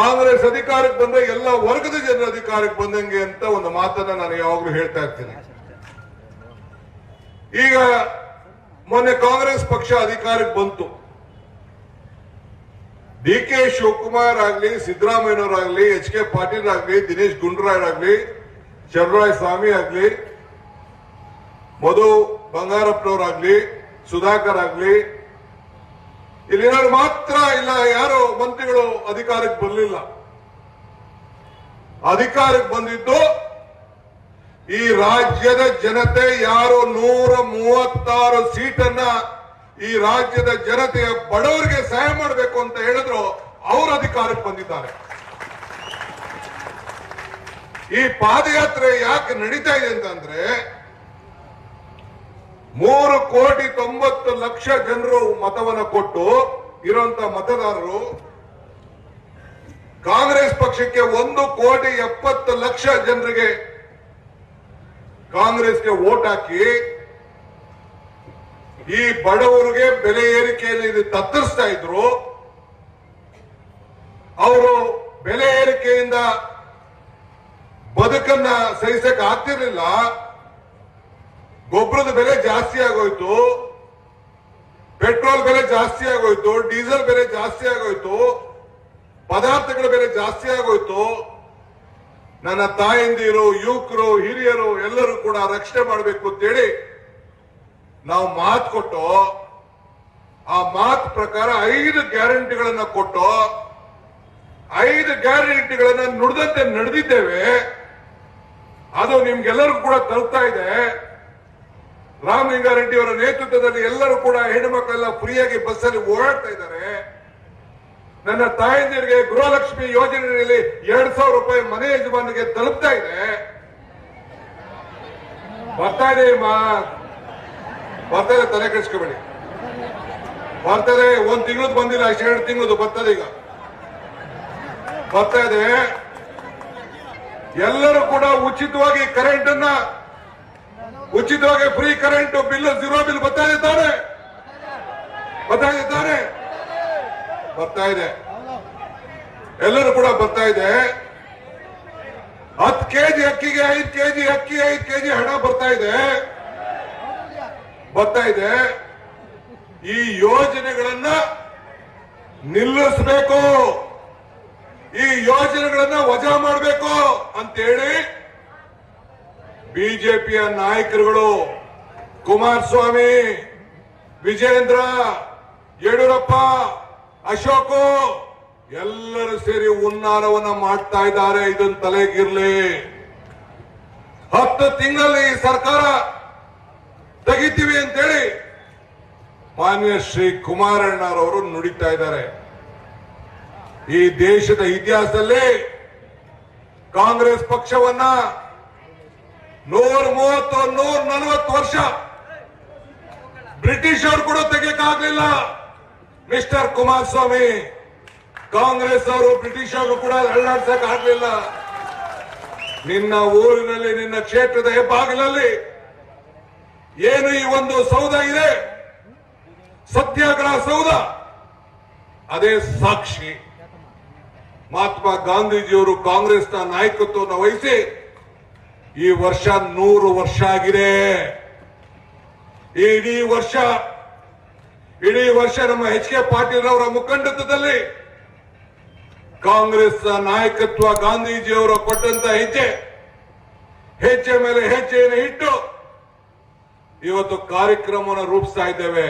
ಕಾಂಗ್ರೆಸ್ ಅಧಿಕಾರಕ್ಕೆ ಬಂದ್ರೆ ಎಲ್ಲ ವರ್ಗದ ಜನರ ಅಧಿಕಾರಕ್ಕೆ ಬಂದಂಗೆ ಅಂತ ಒಂದು ಮಾತನ್ನ ನಾನು ಯಾವಾಗ್ಲೂ ಹೇಳ್ತಾ ಇರ್ತೀನಿ. ಈಗ ಮೊನ್ನೆ ಕಾಂಗ್ರೆಸ್ ಪಕ್ಷ ಅಧಿಕಾರಕ್ಕೆ ಬಂತು. ಡಿ ಕೆ ಶಿವಕುಮಾರ್ ಆಗ್ಲಿ ಸಿದ್ದರಾಮಯ್ಯನವರಾಗ್ಲಿ ಎಚ್ ಕೆ ಪಾಟೀಲ್ ಆಗ್ಲಿ, ದಿನೇಶ್ ಗುಂಡ್ರಾಯ್ ಆಗ್ಲಿ ಚಲರಾಯ ಸ್ವಾಮಿ ಆಗ್ಲಿ, ಮಧು ಬಂಗಾರಪ್ಪನವರಾಗ್ಲಿ ಸುಧಾಕರ್ ಆಗ್ಲಿ ಇಲ್ಲಿರೋರು ಮಾತ್ರ ಇಲ್ಲ, ಯಾರು ಮಂತ್ರಿಗಳು ಅಧಿಕಾರಕ್ಕೆ ಬರಲಿಲ್ಲ. ಅಧಿಕಾರಕ್ಕೆ ಬಂದಿದ್ದು ಈ ರಾಜ್ಯದ ಜನತೆ ಯಾರು ನೂರ ಮೂವತ್ತಾರು ಸೀಟನ್ನ ಈ ರಾಜ್ಯದ ಜನತೆಯ ಬಡವರಿಗೆ ಸಹಾಯ ಮಾಡಬೇಕು ಅಂತ ಹೇಳಿದ್ರು, ಅವರು ಅಧಿಕಾರಕ್ಕೆ ಬಂದಿದ್ದಾರೆ. ಈ ಪಾದಯಾತ್ರೆ ಯಾಕೆ ನಡೀತಾ ಇದೆ ಅಂತಂದ್ರೆ ಮೂರು ಕೋಟಿ ತೊಂಬತ್ತು ಲಕ್ಷ ಜನರು ಮತವನ್ನ ಕೊಟ್ಟು ಇರುವಂತ ಮತದಾರರು, ಕಾಂಗ್ರೆಸ್ ಪಕ್ಷಕ್ಕೆ ಒಂದು ಕೋಟಿ ಎಪ್ಪತ್ತು ಲಕ್ಷ ಜನರಿಗೆ ಕಾಂಗ್ರೆಸ್ಗೆ ವೋಟ್ ಹಾಕಿ ಈ ಬಡವರಿಗೆ ಬೆಲೆ ಏರಿಕೆಯಲ್ಲಿ ಇದು ತತ್ತರಿಸ್ತಾ ಇದ್ರು. ಅವರು ಬೆಲೆ ಏರಿಕೆಯಿಂದ ಬದುಕನ್ನ ಸಹಿಸಕ್ಕೆ ಆಗ್ತಿರ್ಲಿಲ್ಲ. ಗೊಬ್ಬರದ ಬೆಲೆ ಜಾಸ್ತಿ ಆಗೋಯ್ತು. ಪೆಟ್ರೋಲ್ ಬೆಲೆ ಜಾಸ್ತಿ ಆಗೋಯ್ತು, ಡೀಸೆಲ್ ಬೆಲೆ ಜಾಸ್ತಿ ಆಗೋಯ್ತು, ಪದಾರ್ಥಗಳ ಬೆಲೆ ಜಾಸ್ತಿ ಆಗೋಯ್ತು. ನನ್ನ ತಾಯಂದಿರು, ಯುವಕರು, ಹಿರಿಯರು ಎಲ್ಲರೂ ಕೂಡ ರಕ್ಷಣೆ ಮಾಡಬೇಕು ಅಂತೇಳಿ ನಾವು ಮಾತು ಕೊಟ್ಟು, ಆ ಮಾತು ಪ್ರಕಾರ ಐದು ಗ್ಯಾರಂಟಿಗಳನ್ನ ಕೊಟ್ಟು, ಐದು ಗ್ಯಾರಂಟಿಗಳನ್ನ ನುಡಿದಂತೆ ನಡೆದಿದ್ದೇವೆ. ಅದು ನಿಮ್ಗೆಲ್ಲರಿಗೂ ಕೂಡ ತಲುಪ್ತಾ ಇದೆ. ರಾಮಲಿಂಗಾರೆಡ್ಡಿ ಅವರ ನೇತೃತ್ವದಲ್ಲಿ ಎಲ್ಲರೂ ಕೂಡ ಹೆಣ್ಣುಮಕ್ಕಳೆಲ್ಲ ಫ್ರೀಯಾಗಿ ಬಸ್ಸಲ್ಲಿ ಓಡಾಡ್ತಾ ಇದ್ದಾರೆ. ನನ್ನ ತಾಯಂದಿರಿಗೆ ಗೃಹಲಕ್ಷ್ಮಿ ಯೋಜನೆಯಲ್ಲಿ ಎರಡ್ ಸಾವಿರ ರೂಪಾಯಿ ಮನೆ ಯಜಮಾನಿಗೆ ತಲುಪ್ತಾ ಇದೆ. ಬರ್ತಾ ಇದೆ ಮಾ ಬರ್ತದೆ ತಲೆ ಕೆಡಿಸ್ಕೋಬೇಡಿ. ಬರ್ತದೆ ಒಂದ್ ತಿಂಗಳದ್ದು ಬಂದಿಲ್ಲ ಎರಡು ತಿಂಗಳದ್ದು ಬರ್ತದೆ ಈಗ. ಬರ್ತಾ ಇದೆ. ಎಲ್ಲರೂ ಕೂಡ ಉಚಿತವಾಗಿ ಕರೆಂಟ್ ಅನ್ನ ಉಚಿತವಾಗಿ free current bill zero bill ಬರ್ತಾ ಇದ್ದಾರೆ ಬರ್ತಾ ಇದ್ದಾರೆ ಬರ್ತಾ ಇದೆ. ಎಲ್ಲರೂ ಕೂಡ ಬರ್ತಾ ಇದೆ. ಹತ್ತು ಕೆಜಿ ಅಕ್ಕಿಗೆ ಐದು ಕೆಜಿ ಅಕ್ಕಿ ಐದು ಕೆಜಿ ಹಣ ಬರ್ತಾ ಇದೆ. ಬರ್ತಾ ಇದೆ. ಈ ಯೋಜನೆಗಳನ್ನ ನಿಲ್ಲಿಸಬೇಕು. ಈ ಯೋಜನೆಗಳನ್ನ ವಜಾ ಮಾಡಬೇಕು ಅಂತೇಳಿ ಬಿಜೆಪಿಯ ನಾಯಕರುಗಳು ಕುಮಾರಸ್ವಾಮಿ ವಿಜೇಂದ್ರ ಯಡಿಯೂರಪ್ಪ, ಅಶೋಕು ಎಲ್ಲರೂ ಸೇರಿ ಉನ್ನಾರವನ್ನ ಮಾಡ್ತಾ ಇದ್ದಾರೆ. ಇದನ್ನ ತಲೆಗಿರ್ಲಿ. ಹತ್ತು ತಿಂಗಳಲ್ಲಿ ಸರ್ಕಾರ ತೆಗಿತೀವಿ ಅಂತೇಳಿ ಮಾನ್ಯ ಶ್ರೀ ಕುಮಾರಣ್ಣರವರು ನುಡಿತಾ ಇದ್ದಾರೆ. ಈ ದೇಶದ ಇತಿಹಾಸದಲ್ಲಿ ಕಾಂಗ್ರೆಸ್ ಪಕ್ಷವನ್ನ ನೂರ ಮೂವತ್ತು ನೂರ ನಲವತ್ತು ವರ್ಷ ಬ್ರಿಟಿಷ್ ಅವರು ಕೂಡ ತೆಗೆಯಕ್ಕಾಗ್ಲಿಲ್ಲ. ಮಿಸ್ಟರ್ ಕುಮಾರಸ್ವಾಮಿ, ಕಾಂಗ್ರೆಸ್ ಅವರು ಬ್ರಿಟಿಷ್ ಅವರು ಕೂಡ ಅಳ್ಳಾಡ್ಸಕ್ ಆಗ್ಲಿಲ್ಲ. ನಿನ್ನ ಊರಿನಲ್ಲಿ, ನಿನ್ನ ಕ್ಷೇತ್ರದ ಹೆಬ್ಬಾಗಿಲಲ್ಲಿ ಏನು ಈ ಒಂದು ಸೌಧ ಇದೆ? ಸತ್ಯಾಗ್ರಹ ಸೌಧ. ಅದೇ ಸಾಕ್ಷಿ. ಮಹಾತ್ಮ ಗಾಂಧೀಜಿಯವರು ಕಾಂಗ್ರೆಸ್ನ ನಾಯಕತ್ವವನ್ನು ವಹಿಸಿ ಈ ವರ್ಷ ನೂರು ವರ್ಷ ಆಗಿದೆ. ಇಡೀ ವರ್ಷ ಇಡೀ ವರ್ಷ ನಮ್ಮ ಎಚ್ ಕೆ ಪಾಟೀಲ್ ಅವರ ಮುಖಂಡತ್ವದಲ್ಲಿ ಕಾಂಗ್ರೆಸ್ ನಾಯಕತ್ವ ಗಾಂಧೀಜಿಯವರು ಕೊಟ್ಟಂತ ಹೆಜ್ಜೆ ಹೆಜ್ಜೆ ಮೇಲೆ ಹೆಜ್ಜೆಯನ್ನು ಇಟ್ಟು ಇವತ್ತು ಕಾರ್ಯಕ್ರಮವನ್ನು ರೂಪಿಸ್ತಾ ಇದ್ದೇವೆ.